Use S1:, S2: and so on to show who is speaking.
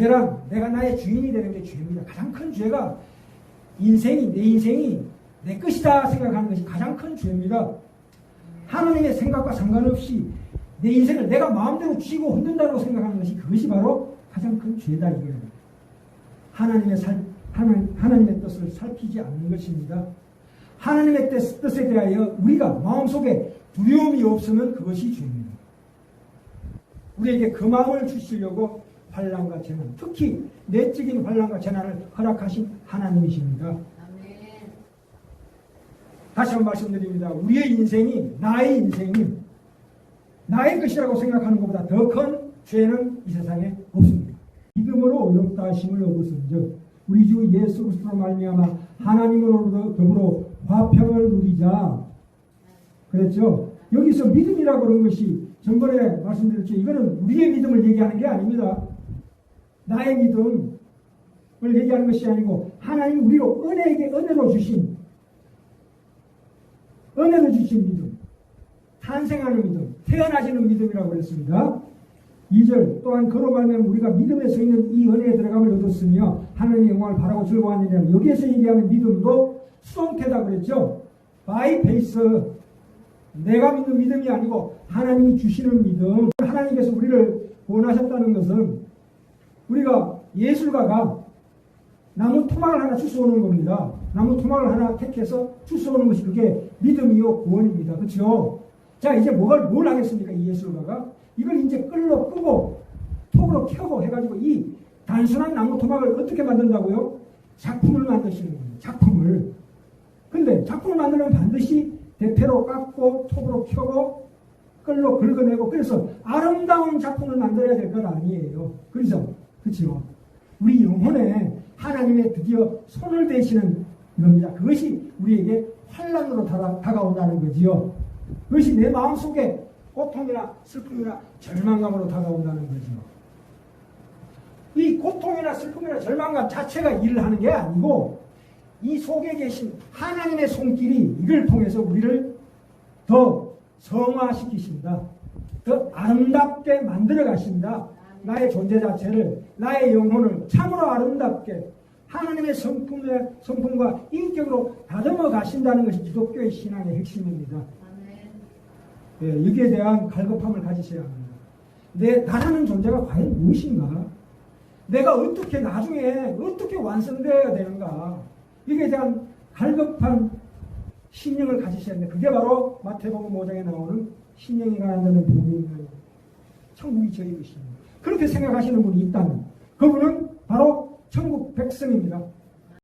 S1: 죄란 내가 나의 주인이 되는 게 죄입니다. 가장 큰 죄가 인생이 내 인생이 내 것이다 생각하는 것이 가장 큰 죄입니다. 하나님의 생각과 상관없이 내 인생을 내가 마음대로 쥐고 흔든다고 생각하는 것이 그것이 바로 가장 큰 죄다 이거예요. 하나님의 살, 하나님, 하나님의 뜻을 살피지 않는 것입니다. 하나님의 뜻, 뜻에 대하여 우리가 마음속에 두려움이 없으면 그것이 죄입니다. 우리에게 그 마음을 주시려고 환란과 재난, 특히 내적인 환란과 재난을 허락하신 하나님이십니다. 다시 한번 말씀드립니다. 우리의 인생이 나의 인생이 나의 것이라고 생각하는 것보다 더 큰 죄는 이 세상에 없습니다. 믿음으로 의롭다 하심을 얻었은즉 우리 주 예수 그리스도로 말미암아 하나님으로 더불어 화평을 누리자. 그랬죠? 여기서 믿음이라고 그런 것이 전번에 말씀드렸죠. 이거는 우리의 믿음을 얘기하는 게 아닙니다. 나의 믿음을 얘기하는 것이 아니고 하나님 우리로 은혜에게 은혜로 주신 은혜를 주신 믿음, 탄생하는 믿음, 태어나시는 믿음이라고 그랬습니다. 2절 또한 그로 말하면 우리가 믿음에 서 있는 이 은혜에 들어감을 얻었으며 하나님의 영광을 바라고 즐거워하느냐 여기에서 얘기하는 믿음도 수동태다 그랬죠. 바이 페이스 내가 믿는 믿음이 아니고 하나님이 주시는 믿음 하나님께서 우리를 원하셨다는 것은 우리가 예술가가 나무 토막을 하나 주워오는 겁니다. 나무 토막을 하나 택해서 주워오는 것이 그게 믿음이요 구원입니다. 그렇죠? 자 이제 뭘, 뭘 하겠습니까? 이 예술가가 이걸 이제 끌로 끄고 톡으로 켜고 해가지고 이 단순한 나무 토막을 어떻게 만든다고요? 작품을 만드시는 겁니다. 작품을. 근데 작품을 만들면 반드시 대패로 깎고 톡으로 켜고 끌로 긁어내고 그래서 아름다운 작품을 만들어야 될것 아니에요. 그래서 그렇죠? 우리 영혼에 하나님의 드디어 손을 대시는 겁니다. 그것이 우리에게 환란으로 다가온다는 거지요. 그것이 내 마음속에 고통이나 슬픔이나 절망감으로 다가온다는 거죠. 이 고통이나 슬픔이나 절망감 자체가 일을 하는 게 아니고 이 속에 계신 하나님의 손길이 이걸 통해서 우리를 더 성화시키신다. 더 아름답게 만들어 가신다. 나의 존재 자체를, 나의 영혼을 참으로 아름답게 하나님의 성품의, 성품과 인격으로 다듬어 가신다는 것이 기독교의 신앙의 핵심입니다. 예, 여기에 대한 갈급함을 가지셔야 합니다. 내, 나라는 존재가 과연 무엇인가? 내가 어떻게 나중에 어떻게 완성되어야 되는가? 여기에 대한 갈급한 신령을 가지셔야 합니다. 그게 바로 마태복음 5장에 나오는 신령이 가난다는 복음입니다. 천국이 저희 것입니다. 그렇게 생각하시는 분이 있다면 그분은 바로 천국 백성입니다.